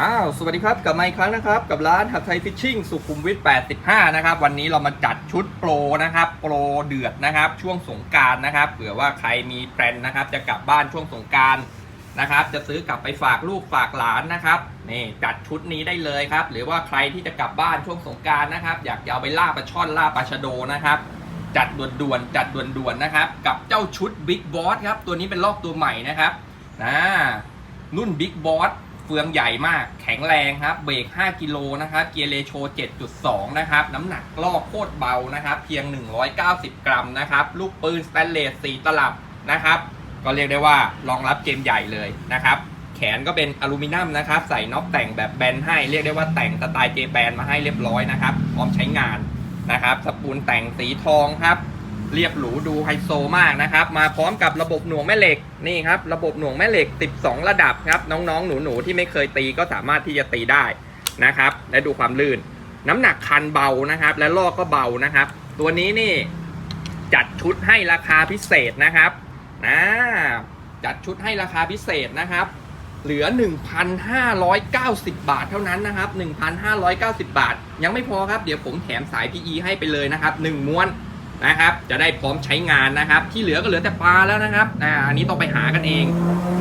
อ้าวสวัสดีครับกลับมาอีกครั้งนะครับ กับร้านหัดไทยฟิชชิ่งสุขุมวิท 85 นะครับ วันนี้เรามาจัดชุดโปรนะครับ โปรเดือดนะครับ ช่วงสงการนะครับเผื่อว่าใครมีแพลนนะครับ จะกลับบ้านช่วงสงการนะครับ จะซื้อกลับไปฝากลูกฝากหลานนะครับนี่จัดชุดนี้ได้เลยครับ หรือว่าใครที่จะกลับบ้านช่วงสงการนะครับ อยากจะเอาไปล่าปลาช่อนล่าปลาชะโดนะครับจัดด่วนๆจัดด่วนๆนะครับ กับเจ้าชุด Big Boss ครับตัวนี้เป็นลอกตัวใหม่นะครับนะรุ่น Big Boss เฟืองใหญ่มากแข็งแรงครับเบรก 5 กิโลนะครับเกียร์เลโช 7.2 นะครับ น้ำหนักลอกโคตรเบานะครับ เพียง 190 กรัมนะครับ ลูกปืนสแตนเลส4ตลับนะครับ ก็เรียกได้ว่ารองรับเกมใหญ่เลยนะครับ แขนก็เป็นอลูมิเนียมนะครับ ใส่น็อปแต่งแบบแบนให้ เรียกได้ว่าแต่งสไตล์เจแปนมาให้เรียบร้อยนะครับ พร้อมใช้งานนะครับ สปูลแต่งสีทองครับ เรียบหรูดูไฮโซมากนะครับ มาพร้อมกับระบบหน่วงแม่เหล็กนี่ครับ ระบบหน่วงแม่เหล็ก 12 ระดับครับ น้องๆ หนูๆ ที่ไม่เคยตีก็สามารถที่จะตีได้นะครับ และดูความลื่น น้ำหนักคันเบานะครับ และลอกก็เบานะครับ ตัวนี้นี่จัดชุดให้ราคาพิเศษนะครับนะจัดชุดให้ราคาพิเศษนะครับ เหลือ 1,590 บาทเท่านั้นนะครับ 1,590 บาท ยังไม่พอครับ เดี๋ยวผมแถมสาย PE ให้ไปเลยนะครับ 1 ม้วน นะครับ จะได้พร้อมใช้งานนะครับ ที่เหลือก็เหลือแต่ปลาแล้วนะครับอ่าอันนี้ต้องไปหากันเอง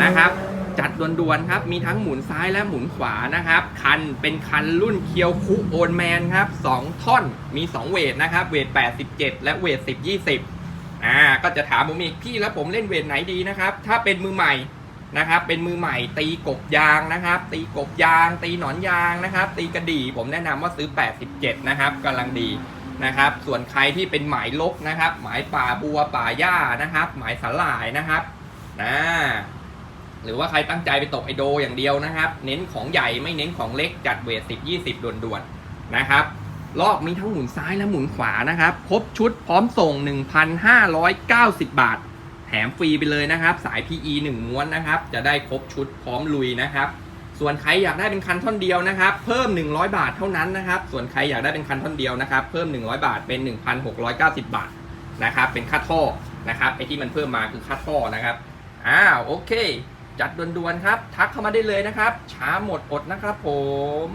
นะครับ จัดด่วนๆครับ มีทั้งหมุนซ้ายและหมุนขวานะครับ คันเป็นคันรุ่นเคียวคุโอนแมนครับ2ท่อนมี 2 เวทนะครับ เวท 87 และเวท 10 20อ่าก็จะถามผมอีกพี่แล้วผมเล่นเวทไหนดีนะครับ ถ้าเป็นมือใหม่นะครับเป็นมือใหม่ตีกบยางนะครับ ตีกบยาง ตีหนอนยางนะครับ ตีกระดี่ผมแนะนำว่าซื้อ 87 นะครับกำลังดี นะครับ ส่วนใครที่เป็นหมายลกนะครับ หมายป่าบัวป่าหญ้านะครับ หมายสาหร่ายนะครับนะหรือว่าใครตั้งใจไปตกไอโดอย่างเดียวนะครับ เน้นของใหญ่ไม่เน้นของเล็กจัดเวท10 20ด่วนๆนะครับลอกมีทั้งหมุนซ้ายและหมุนขวานะครับ ครบชุดพร้อมส่ง 1,590 บาท แถมฟรีไปเลยนะครับ สาย PE 1 ม้วนนะครับ จะได้ครบชุดพร้อมลุยนะครับ ส่วนใครอยากได้เป็นคันท่อนเดียวนะครับ เพิ่ม 100 บาทเท่านั้นนะครับ ส่วนใครอยากได้เป็นคันท่อนเดียวนะครับ เพิ่ม 100 บาทเป็น 1,690 บาทนะครับ เป็นค่าท่อนะครับไอที่มันเพิ่มมาคือค่าท่อนะครับอ้าวโอเค จัดด่วนๆครับ ทักเข้ามาได้เลยนะครับ ช้าหมดอดนะครับผม